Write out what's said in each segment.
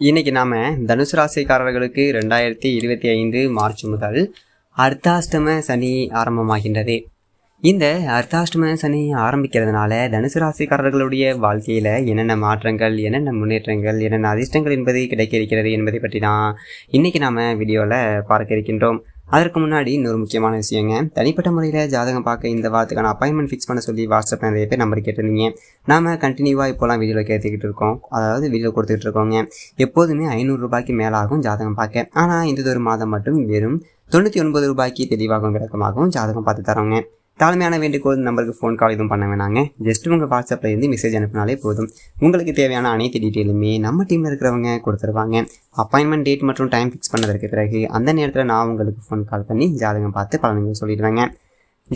இன்னைக்கு நாம தனுசு ராசிக்காரர்களுக்கு ரெண்டாயிரத்தி இருபத்தி ஐந்து மார்ச் முதல் அர்த்தாஷ்டம சனி ஆரம்பமாகின்றது. இந்த அர்த்தாஷ்டம சனி ஆரம்பிக்கிறதுனால தனுசு ராசிக்காரர்களுடைய வாழ்க்கையில் என்னென்ன மாற்றங்கள் என்னென்ன முன்னேற்றங்கள் என்னென்ன அதிர்ஷ்டங்கள் என்பது கிடைக்க இருக்கிறது என்பதை பற்றி தான் இன்னைக்கு நாம வீடியோவில் பார்க்க இருக்கின்றோம். அதற்கு முன்னாடி இன்னொரு முக்கியமான விஷயங்க. தனிப்பட்ட முறையில் ஜாதகம் பார்க்க இந்த வாரத்துக்கான அப்பாயின்மெண்ட் ஃபிக்ஸ் பண்ண சொல்லி வாட்ஸ்அப் நிறைய பேர் நம்பர் கேட்டிருந்தீங்க. நாம கண்டினியூவாக இப்போலாம் வீடியோவில் கேட்டுக்கிட்டு இருக்கோம். அதாவது வீடியோ கொடுத்துக்கிட்டு இருக்கோங்க. எப்போதுமே ஐநூறுரூபாய்க்கு மேலே ஆகும் ஜாதகம் பார்க்க. ஆனால் இந்த ஒரு மாதம் மட்டும் வெறும் தொண்ணூற்றி ஒன்பது ரூபாய்க்கு தெளிவாகவும் விளக்கமாகவும் ஜாதகம் பார்த்து தரோங்க. தாழ்மையான வேண்டுகோள் நம்பருக்கு ஃபோன் கால் எதுவும் பண்ண வேணாங்க. ஜஸ்ட் உங்கள் வாட்ஸ்அப்பில் இருந்து மெசேஜ் அனுப்பினாலே போதும். உங்களுக்கு தேவையான அனைத்து டீட்டெயிலுமே நம்ம டீமில் இருக்கிறவங்க கொடுத்துருவாங்க. அப்பாயின்மெண்ட் டேட் மற்றும் டைம் ஃபிக்ஸ் பண்ணதற்கு பிறகு அந்த நேரத்தில் நான் உங்களுக்கு ஃபோன் கால் பண்ணி ஜாதகம் பார்த்து பலன்கள் சொல்லிடுவேங்க.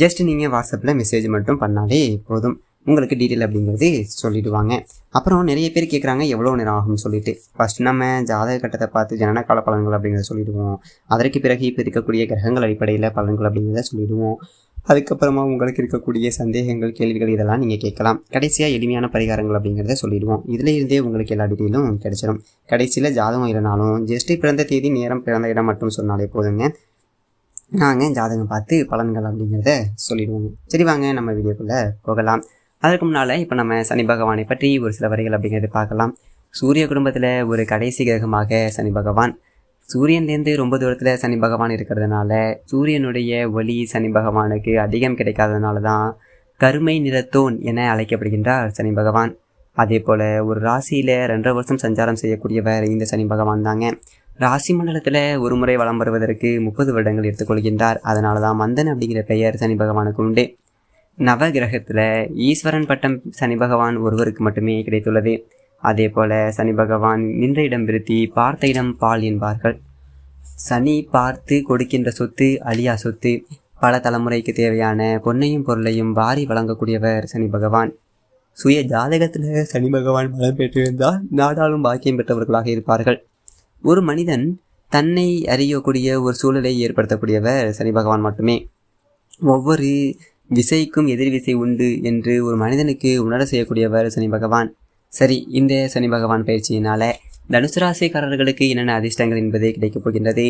ஜஸ்ட் நீங்கள் வாட்ஸ்அப்பில் மெசேஜ் மட்டும் பண்ணாலே போதும். உங்களுக்கு டீட்டெயில் அப்படிங்கிறது சொல்லிடுவாங்க. அப்புறம் நிறைய பேர் கேட்குறாங்க எவ்வளோ நேரம் ஆகும்னு சொல்லிட்டு. ஃபர்ஸ்ட் நம்ம ஜாதக கட்டத்தை பார்த்து ஜனனகால பலன்கள் அப்படிங்கிறத சொல்லிடுவோம். அதற்கு பிறகு இப்போ இருக்கக்கூடிய கிரகங்கள் அடிப்படையில் பலன்கள் அப்படிங்கிறத சொல்லிடுவோம். அதுக்கப்புறமா உங்களுக்கு இருக்கக்கூடிய சந்தேகங்கள் கேள்விகள் இதெல்லாம் நீங்கள் கேட்கலாம். கடைசியாக எளிமையான பரிகாரங்கள் அப்படிங்கிறத சொல்லிடுவோம். இதில் இருந்தே உங்களுக்கு எல்லா டீட்டெயிலும் கிடைச்சிடும் கடைசியில் ஜாதகம் இல்லைனாலும் ஜஸ்ட்டு பிறந்த தேதி நேரம் பிறந்த இடம் மட்டும் சொன்னாலே போதுங்க. நாங்கள் ஜாதகம் பார்த்து பலன்கள் அப்படிங்கிறத சொல்லிடுவோம். சரி வாங்க நம்ம வீடியோக்குள்ளே போகலாம். அதற்கு முன்னால் இப்போ நம்ம சனி பகவானை பற்றி ஒரு சில வரிகள் அப்படிங்கிறத பார்க்கலாம். சூரிய குடும்பத்தில் ஒரு கடைசி கிரகமாக சனி பகவான் சூரியன்லேருந்து ரொம்ப தூரத்தில் சனி பகவான் இருக்கிறதுனால சூரியனுடைய ஒளி சனி பகவானுக்கு அதிகம் கிடைக்காததுனால தான் கருமை நிறத்தோன் என அழைக்கப்படுகின்றார் சனி பகவான். அதே போல் ஒரு ராசியில் ரெண்டரை வருஷம் சஞ்சாரம் செய்யக்கூடியவர் இந்த சனி பகவான் தாங்க. ராசி மண்டலத்தில் ஒரு முறை வலம் வருவதற்கு முப்பது வருடங்கள் எடுத்துக்கொள்கின்றார். அதனால தான் மந்தன் அப்படிங்கிற பெயர் சனி பகவானுக்கு உண்டு. நவ கிரகத்தில் ஈஸ்வரன் பட்டம் சனி பகவான் ஒருவருக்கு மட்டுமே கிடைத்துள்ளது. அதே போல சனி பகவான் நின்ற இடம் விருத்தி பார்த்த இடம் பால் என்பார்கள். சனி பார்த்து கொடுக்கின்ற சொத்து அழியா சொத்து பல தலைமுறைக்கு தேவையான பொன்னையும் பொருளையும் வாரி வழங்கக்கூடியவர் சனி பகவான். சுய ஜாதகத்தில் சனி பகவான் பலம் பெற்றிருந்தால் நாடாளும் பாக்கியம் பெற்றவர்களாக இருப்பார்கள். ஒரு மனிதன் தன்னை அறியக்கூடிய ஒரு சூழலை ஏற்படுத்தக்கூடியவர் சனி பகவான் மட்டுமே. ஒவ்வொரு விசைக்கும் எதிர் விசை உண்டு என்று ஒரு மனிதனுக்கு உணர செய்யக்கூடியவர் சனி பகவான். சரி இந்த சனி பகவான் பயிற்சியினால தனுசு ராசிக்காரர்களுக்கு என்னென்ன அதிர்ஷ்டங்கள் என்பது கிடைக்கப் போகின்றது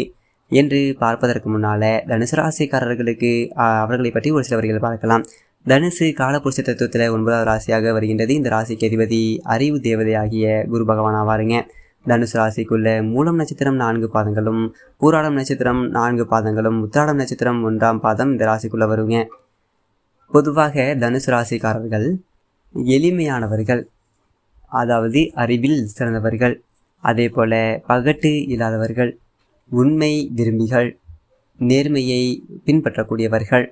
என்று பார்ப்பதற்கு முன்னால தனுசு ராசிக்காரர்களுக்கு அவர்களை பற்றி ஒரு சில பார்க்கலாம். தனுசு காலபுருஷ தத்துவத்தில் ஒன்பதாவது ராசியாக வருகின்றது. இந்த ராசிக்கு அதிபதி அறிவு தேவதையாகிய குரு பகவான் ஆவாருங்க. தனுசு ராசிக்குள்ள மூலம் நட்சத்திரம் நான்கு பாதங்களும் பூராடம் நட்சத்திரம் நான்கு பாதங்களும் உத்திராடம் நட்சத்திரம் ஒன்றாம் பாதம் இந்த ராசிக்குள்ளே வருங்க. பொதுவாக தனுசு ராசிக்காரர்கள் எளிமையானவர்கள். அதாவது அறிவில் சிறந்தவர்கள் அதே போல பகட்டு இல்லாதவர்கள் உண்மை விரும்பிகள் நேர்மையை பின்பற்றக்கூடியவர்கள்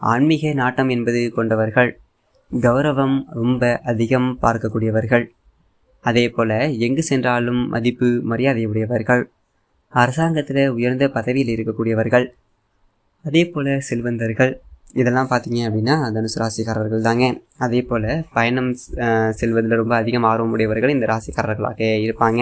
ஆன்மீக நாட்டம் என்பது கொண்டவர்கள் கௌரவம் ரொம்ப அதிகம் பார்க்கக்கூடியவர்கள் அதே போல எங்கு சென்றாலும் மதிப்பு மரியாதையுடையவர்கள் அரசாங்கத்தில் உயர்ந்த பதவியில் இருக்கக்கூடியவர்கள் அதே போல செல்வந்தர்கள் இதெல்லாம் பார்த்தீங்க அப்படின்னா தனுசு ராசிக்காரர்கள் தாங்க அதே போல் பயணம் செல்வதில் ரொம்ப அதிகம் ஆர்வமுடையவர்கள் இந்த ராசிக்காரர்களாக இருப்பாங்க.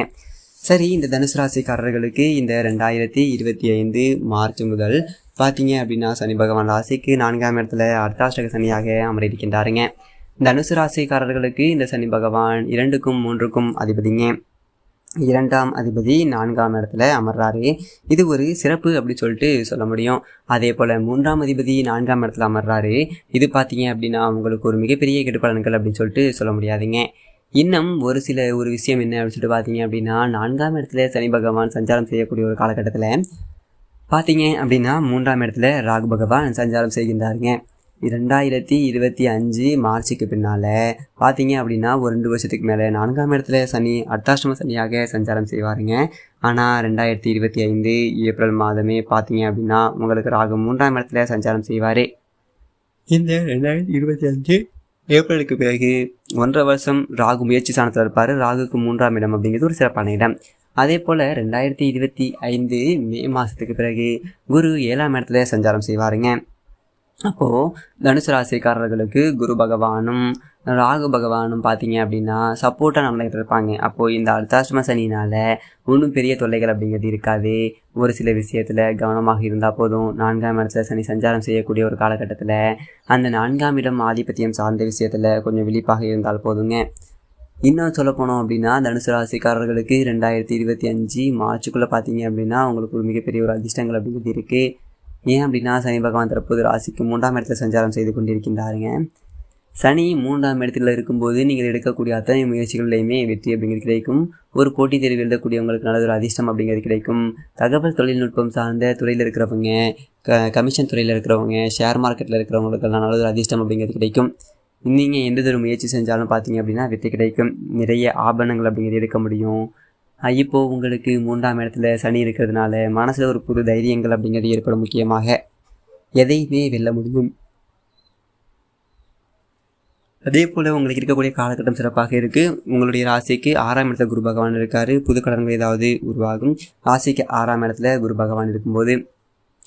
சரி இந்த தனுசு ராசிக்காரர்களுக்கு இந்த ரெண்டாயிரத்தி இருபத்தி ஐந்து மார்ச் முதல் பார்த்தீங்க அப்படின்னா சனி பகவான் ராசிக்கு நான்காம் இடத்துல அர்த்தாஷ்டக சனியாக அமர்ந்திருக்கின்றாருங்க இருக்கின்றாருங்க தனுசு ராசிக்காரர்களுக்கு இந்த சனி பகவான் இரண்டுக்கும் மூன்றுக்கும் அதிபதிங்க. இரண்டாம் அதிபதி நான்காம் இடத்துல அமர்றாரு. இது ஒரு சிறப்பு அப்படி சொல்லிட்டு சொல்ல முடியும். அதே போல் மூன்றாம் அதிபதி நான்காம் இடத்துல அமர்றாரு. இது பார்த்தீங்க அப்படின்னா உங்களுக்கு ஒரு மிகப்பெரிய கெடுபலன்கள் அப்படின்னு சொல்லிட்டு சொல்ல முடியாதுங்க. இன்னும் ஒரு சில ஒரு விஷயம் என்ன அப்படின்னு சொல்லிட்டு பார்த்தீங்க அப்படின்னா நான்காம் இடத்துல சனி பகவான் சஞ்சாரம் செய்யக்கூடிய ஒரு காலகட்டத்தில் பார்த்தீங்க அப்படின்னா மூன்றாம் இடத்துல ராகு பகவான் சஞ்சாரம் செய்கின்றாருங்க. இரண்டாயிரத்தி இருபத்தி அஞ்சு மார்ச்சுக்கு பின்னால் பார்த்தீங்க அப்படின்னா ஒரு ரெண்டு வருஷத்துக்கு மேலே நான்காம் இடத்துல சனி அர்த்தாஷ்டம சனியாக சஞ்சாரம் செய்வாருங்க. ஆனால் ரெண்டாயிரத்தி இருபத்தி ஐந்து ஏப்ரல் மாதமே பார்த்தீங்க அப்படின்னா உங்களுக்கு ராகு மூன்றாம் இடத்துல சஞ்சாரம் செய்வார். இந்த ரெண்டாயிரத்தி இருபத்தி அஞ்சு ஏப்ரலுக்கு பிறகு ஒன்றரை வருஷம் ராகு முயற்சி சாணத்தில் இருப்பார். ராகுக்கு மூன்றாம் இடம் அப்படிங்கிறது ஒரு சிறப்பான இடம். அதே போல் ரெண்டாயிரத்தி இருபத்தி ஐந்து மே மாதத்துக்கு பிறகு குரு ஏழாம் இடத்துல சஞ்சாரம் செய்வாருங்க. அப்போது தனுசு ராசிக்காரர்களுக்கு குரு பகவானும் ராகு பகவானும் பார்த்தீங்க அப்படின்னா சப்போர்ட்டாக நடந்துகிட்டு இருப்பாங்க. அப்போது இந்த அர்த்தாஷ்டம சனினால் ஒன்றும் பெரிய தொல்லைகள் அப்படிங்கிறது இருக்காது. ஒரு சில விஷயத்தில் கவனமாக இருந்தால் போதும். நான்காம் இடத்துல சனி சஞ்சாரம் செய்யக்கூடிய ஒரு காலகட்டத்தில் அந்த நான்காம் இடம் ஆதிபத்தியம் சார்ந்த விஷயத்தில் கொஞ்சம் விழிப்பாக இருந்தால் போதுங்க. இன்னும் சொல்ல போனோம் அப்படின்னா தனுசு ராசிக்காரர்களுக்கு ரெண்டாயிரத்தி இருபத்தி அஞ்சு மார்ச்சுக்குள்ளே பார்த்தீங்க அப்படின்னா அவங்களுக்கு ஒரு மிகப்பெரிய ஒரு அதிர்ஷ்டங்கள் அப்படிங்கிறது இருக்குது ஏன் அப்படின்னா சனி பகவான் தற்போது ராசிக்கு மூன்றாம் இடத்துல சஞ்சாரம் செய்து கொண்டிருக்கின்றாருங்க. சனி மூன்றாம் இடத்துல இருக்கும்போது நீங்கள் எடுக்கக்கூடிய அத்தனை முயற்சிகள்லையுமே வெற்றி அப்படிங்கிறது கிடைக்கும். ஒரு போட்டித் தேர்வு எழுதக்கூடியவங்களுக்கு நல்ல ஒரு அதிர்ஷ்டம் அப்படிங்கிறது கிடைக்கும். தகவல் தொழில்நுட்பம் சார்ந்த துறையில் இருக்கிறவங்க க கமிஷன் துறையில் இருக்கிறவங்க ஷேர் மார்க்கெட்டில் இருக்கிறவங்களுக்கெல்லாம் நல்ல ஒரு அதிர்ஷ்டம் அப்படிங்கிறது கிடைக்கும். நீங்கள் எந்த ஒரு முயற்சி செஞ்சாலும் பார்த்தீங்க அப்படின்னா வெற்றி கிடைக்கும். நிறைய ஆபரணங்கள் அப்படிங்கிறது எடுக்க முடியும். இப்போது உங்களுக்கு மூன்றாம் இடத்துல சனி இருக்கிறதுனால மனசில் ஒரு புது தைரியங்கள் அப்படிங்கிறது ஏற்படும் முக்கியமாக. எதையுமே வெல்ல முடியும். அதே போல் உங்களுக்கு இருக்கக்கூடிய காலகட்டம் சிறப்பாக இருக்குது உங்களுடைய ராசிக்கு ஆறாம் இடத்துல குரு பகவான் இருக்கார். புது கடன்கள் ஏதாவது உருவாகும். ராசிக்கு ஆறாம் இடத்துல குரு பகவான் இருக்கும்போது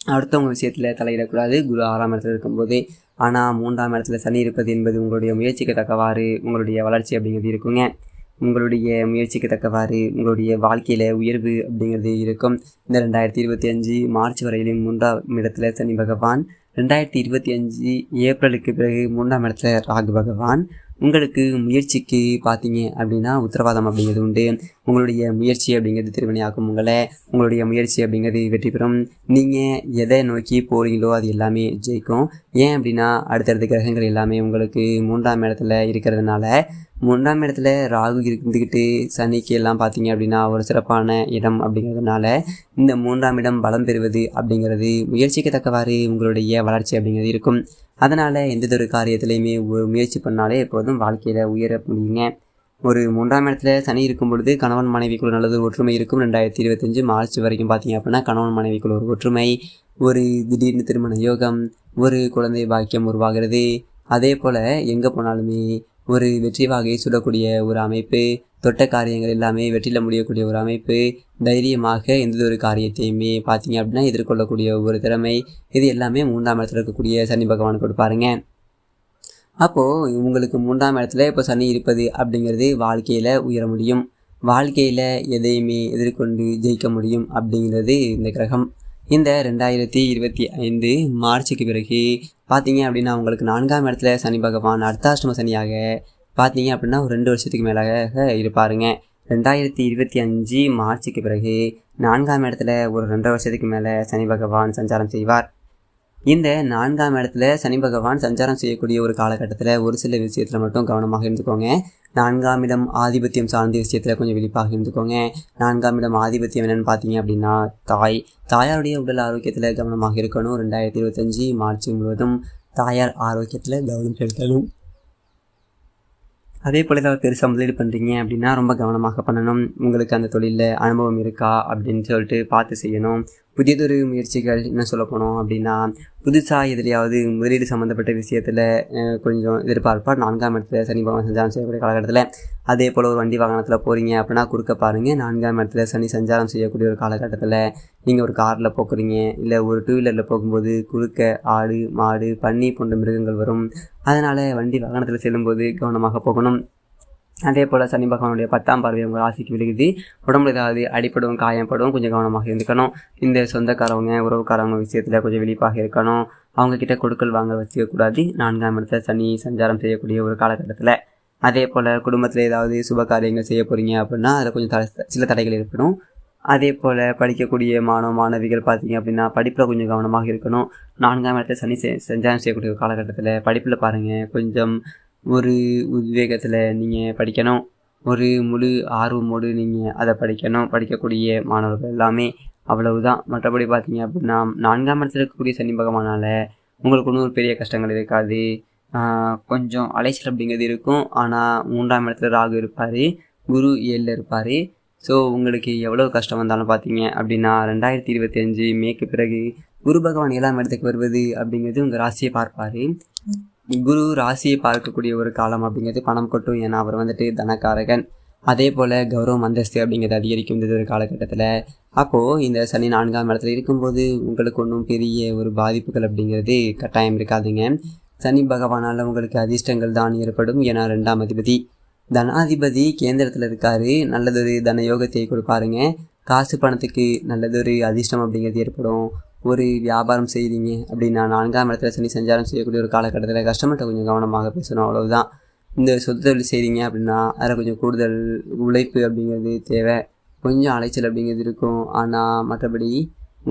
அடுத்தவங்க விஷயத்தில் தலையிடக்கூடாது. குரு ஆறாம் இடத்துல இருக்கும்போது. ஆனால் மூன்றாம் இடத்துல சனி இருப்பது என்பது உங்களுடைய முயற்சிக்கு தக்கவாறு உங்களுடைய வளர்ச்சி அப்படிங்கிறது இருக்குங்க. உங்களுடைய முயற்சிக்கு தக்கவாறு உங்களுடைய வாழ்க்கையில் உயர்வு அப்படிங்கிறது இருக்கும். இந்த ரெண்டாயிரத்தி இருபத்தி அஞ்சு மார்ச் வரையிலும் மூன்றாம் இடத்துல சனி பகவான் ரெண்டாயிரத்தி இருபத்தி அஞ்சு ஏப்ரலுக்கு பிறகு மூன்றாம் இடத்துல ராகு பகவான் உங்களுக்கு முயற்சிக்கு பார்த்தீங்க அப்படின்னா உத்தரவாதம் அப்படிங்கிறது உண்டு. உங்களுடைய முயற்சி அப்படிங்கிறது திருவினையாக்கும் உங்களை. உங்களுடைய முயற்சி அப்படிங்கிறது வெற்றி பெறும். நீங்கள் எதை நோக்கி போகிறீங்களோ அது எல்லாமே ஜெயிக்கும். ஏன் அப்படின்னா அடுத்தடுத்த கிரகங்கள் எல்லாமே உங்களுக்கு மூன்றாம் இடத்துல இருக்கிறதுனால மூன்றாம் இடத்துல ராகு இருந்துக்கிட்டு சனிக்கு எல்லாம் பார்த்தீங்க அப்படின்னா ஒரு சிறப்பான இடம் அப்படிங்கிறதுனால இந்த மூன்றாம் இடம் பலம் பெறுவது அப்படிங்கிறது முயற்சிக்கு தக்கவாறு உங்களுடைய வளர்ச்சி அப்படிங்கிறது இருக்கும். அதனால் எந்ததொரு காரியத்திலையுமே முயற்சி பண்ணாலே எப்போதும் வாழ்க்கையில் உயர முடியுங்க. ஒரு மூன்றாம் இடத்துல சனி இருக்கும் பொழுது கணவன் மனைவிக்குள்ள நல்லது ஒற்றுமை இருக்கும். ரெண்டாயிரத்தி இருபத்தஞ்சு மார்ச் வரைக்கும் பார்த்தீங்க அப்படின்னா கணவன் மனைவிக்குள்ள ஒரு ஒற்றுமை ஒரு திடீர்னு திருமண யோகம் ஒரு குழந்தை பாக்கியம் உருவாகிறது. அதே போல் எங்கே போனாலுமே ஒரு வெற்றி வாகையை சுடக்கூடிய ஒரு அமைப்பு தொட்ட காரியங்கள் எல்லாமே வெற்றியில் முடியக்கூடிய ஒரு அமைப்பு. தைரியமாக எந்த ஒரு காரியத்தையுமே பார்த்தீங்க அப்படின்னா எதிர்கொள்ளக்கூடிய ஒரு திறமை. இது எல்லாமே மூன்றாம் இடத்துல இருக்கக்கூடிய சனி பகவான் கொடுப்பாருங்க அப்போது உங்களுக்கு மூன்றாம் இடத்துல இப்போ சனி இருப்பது அப்படிங்கிறது வாழ்க்கையில் உயர முடியும். வாழ்க்கையில் எதையுமே எதிர்கொண்டு ஜெயிக்க முடியும் அப்படிங்கிறது இந்த கிரகம். இந்த ரெண்டாயிரத்தி இருபத்தி ஐந்து மார்ச்சுக்கு பிறகு பார்த்தீங்க அப்படின்னா உங்களுக்கு நான்காம் இடத்துல சனி பகவான் அர்த்தாஷ்டம சனியாக பார்த்தீங்க அப்படின்னா ஒரு ரெண்டு வருஷத்துக்கு மேலாக இருப்பாருங்க. ரெண்டாயிரத்தி இருபத்தி அஞ்சு மார்ச்சுக்கு பிறகு நான்காம் இடத்துல ஒரு ரெண்டரை வருஷத்துக்கு மேலே சனி பகவான் சஞ்சாரம் செய்வார். இந்த நான்காம் இடத்துல சனி பகவான் சஞ்சாரம் செய்யக்கூடிய ஒரு காலகட்டத்தில் ஒரு சில விஷயத்தில் மட்டும் கவனமாக இருந்துக்கோங்க. நான்காம் இடம் ஆதிபத்தியம் சார்ந்த விஷயத்தில் கொஞ்சம் விழிப்பாக இருந்துக்கோங்க. நான்காம் இடம் ஆதிபத்தியம் என்னென்னு பார்த்தீங்க அப்படின்னா தாய். தாயாருடைய உடல் ஆரோக்கியத்தில் கவனமாக இருக்கணும். ரெண்டாயிரத்தி இருபத்தஞ்சி மார்ச் முழுவதும் தாயார் ஆரோக்கியத்தில் கவனம் செலுத்தணும். அதே போல் ஏதாவது பெருசாக முதலீடு பண்ணுறீங்க அப்படின்னா ரொம்ப கவனமாக பண்ணணும். உங்களுக்கு அந்த தொழிலில் அனுபவம் இருக்கா அப்படின்னு சொல்லிட்டு பார்த்து செய்யணும். புதியதொரு முயற்சிகள் என்ன சொல்ல போனோம் அப்படின்னா புதுசாக எதுலையாவது முதலீடு சம்மந்தப்பட்ட விஷயத்தில் கொஞ்சம் எதிர்பார்ப்பாக நான்காம் இடத்துல சனி பகவான் சஞ்சாரம் செய்யக்கூடிய காலகட்டத்தில் அதே போல் ஒரு வண்டி வாகனத்தில் போகிறீங்க அப்படின்னா குறுக்க பாருங்கள் நான்காம் இடத்துல சனி சஞ்சாரம் செய்யக்கூடிய ஒரு காலகட்டத்தில் நீங்கள் ஒரு காரில் போக்குறீங்க. இல்லை ஒரு டூ வீலரில் போகும்போது குறுக்க ஆடு மாடு பன்னி போன்ற மிருகங்கள் வரும். அதனால் வண்டி வாகனத்தில் செல்லும்போது கவனமாக போகணும். அதே போல் சனி பகவானுடைய பத்தாம் பார்வை உங்கள் ராசிக்கு விழுகுது. உடம்புல ஏதாவது அடிப்படும் காயப்படும் கொஞ்சம் கவனமாக இருந்துக்கணும். இந்த சொந்தக்காரவங்க உறவுக்காரவங்க விஷயத்தில் கொஞ்சம் விழிப்பாக இருக்கணும். அவங்கக்கிட்ட கொடுக்கல் வாங்க வச்சுக்கக்கூடாது. நான்காம் இடத்துல சனி சஞ்சாரம் செய்யக்கூடிய ஒரு காலகட்டத்தில். அதே போல் குடும்பத்தில் ஏதாவது சுப காரியங்கள் செய்ய போகிறீங்க அப்படின்னா அதில் கொஞ்சம் தடை சில தடைகள் இருக்கணும் அதே போல் படிக்கக்கூடிய மாணவ மாணவிகள் பார்த்தீங்க அப்படின்னா படிப்பில் கொஞ்சம் கவனமாக இருக்கணும். நான்காம் இடத்துல சனி செஞ்சாரம் சஞ்சாரம் செய்யக்கூடிய ஒரு காலகட்டத்தில் படிப்பில் பாருங்கள் கொஞ்சம் ஒரு உத்வேகத்தில் நீங்கள் படிக்கணும். ஒரு முழு ஆர்வமோடு நீங்கள் அதை படிக்கணும். படிக்கக்கூடிய மாணவர்கள் எல்லாமே அவ்வளவுதான். மற்றபடி பார்த்தீங்க அப்படின்னா நான்காம் இடத்துல இருக்கக்கூடிய சனி பகவானால் உங்களுக்கு ஒன்றும் ஒரு பெரிய கஷ்டங்கள் இருக்காது. ஆஹ் கொஞ்சம் அலைச்சல் அப்படிங்கிறது இருக்கும். ஆனால் மூன்றாம் இடத்துல ராகு இருப்பார். குரு ஏழில் இருப்பார். ஸோ உங்களுக்கு எவ்வளோ கஷ்டம் வந்தாலும் பார்த்தீங்க அப்படின்னா ரெண்டாயிரத்தி இருபத்தி அஞ்சு மேக்கு பிறகு குரு பகவான் ஏழாம் இடத்துக்கு வருவது அப்படிங்கிறது உங்கள் ராசியை பார்ப்பார். குரு ராசியை பார்க்கக்கூடிய ஒரு காலம் அப்படிங்கிறது பணம் கொட்டும். ஏன்னா அவர் வந்துட்டு தனக்காரகன். அதே போல் கௌரவம் அந்தஸ்து அப்படிங்கிறது அதிகரிக்கும் இந்த ஒரு காலகட்டத்தில். அப்போது இந்த சனி நான்காம் இடத்துல இருக்கும்போது உங்களுக்கு ஒன்றும் பெரிய ஒரு பாதிப்புகள் அப்படிங்கிறது கட்டாயம் இருக்காதுங்க. சனி பகவானால் உங்களுக்கு அதிர்ஷ்டங்கள் தான் ஏற்படும். ஏன்னா ரெண்டாம் அதிபதி. தனாதிபதி கேந்திரத்தில் இருக்காரு. நல்லதொரு தன யோகத்தை கொடுப்பாருங்க. காசு பணத்துக்கு நல்லதொரு அதிர்ஷ்டம் அப்படிங்கிறது ஏற்படும். ஒரு வியாபாரம் செய்கிறீங்க அப்படின்னா நான்காம் இடத்துல சனி சஞ்சாரம் செய்யக்கூடிய ஒரு காலகட்டத்தில் கஸ்டமர்கிட்ட கொஞ்சம் கவனமாக பேசணும் அவ்வளவுதான். இந்த சொத்து தொழில் செய்கிறீங்க அப்படின்னா அதில் கொஞ்சம் கூடுதல் உழைப்பு அப்படிங்கிறது தேவை. கொஞ்சம் அலைச்சல் அப்படிங்கிறது இருக்கும். ஆனால் மற்றபடி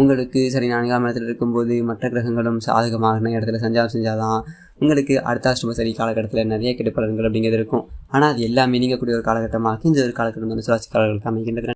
உங்களுக்கு சரி நான்காம் இடத்துல இருக்கும்போது மற்ற கிரகங்களும் சாதகமான இடத்துல சஞ்சாரம் செஞ்சால் தான் உங்களுக்கு அடுத்த அஷ்டம சரி காலகட்டத்தில் நிறைய கெட்ட அப்படிங்கிறது இருக்கும். ஆனால் அது எல்லாமே நீங்கக்கூடிய ஒரு காலகட்டமாக இந்த ஒரு காலகட்டம் வந்து சுவாசிக்காரர்களுக்கு அமைகின்றது